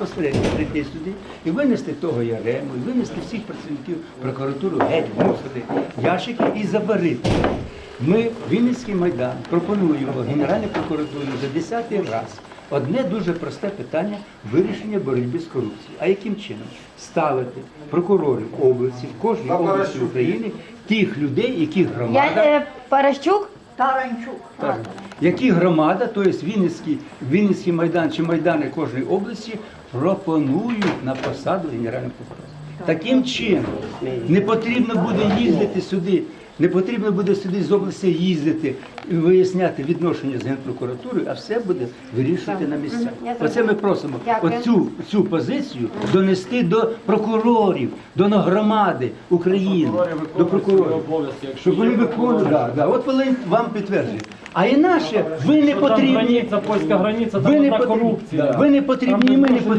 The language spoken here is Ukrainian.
безпосередньо прийти сюди і винести того Ярему, і винести всіх працівників прокуратури геть, мусити ящики і заварити. Ми, Вінницький майдан, пропонуємо Генеральній прокуратурі за десятий раз одне дуже просте питання вирішення боротьби з корупцією. А яким чином? Ставити прокурорів області, в кожній області України тих людей, яких Я е, Паращук? Таранчук. Так. Які громада, тобто Вінницький, Вінницький майдан чи майдани кожної області пропонують на посаду генерального прокурора. Таким чином не потрібно буде їздити сюди, не потрібно буде сюди з області їздити і виясняти відношення з генпрокуратурою, а все буде вирішувати на місцях. Оце ми просимо оцю цю позицію донести до прокурорів, до громади України, до прокурорів. Щоб вони виконували, да, да. от вони вам підтверджують. А інакше ви не потрібні. границя, Ви не потрібні, ми не потрібні.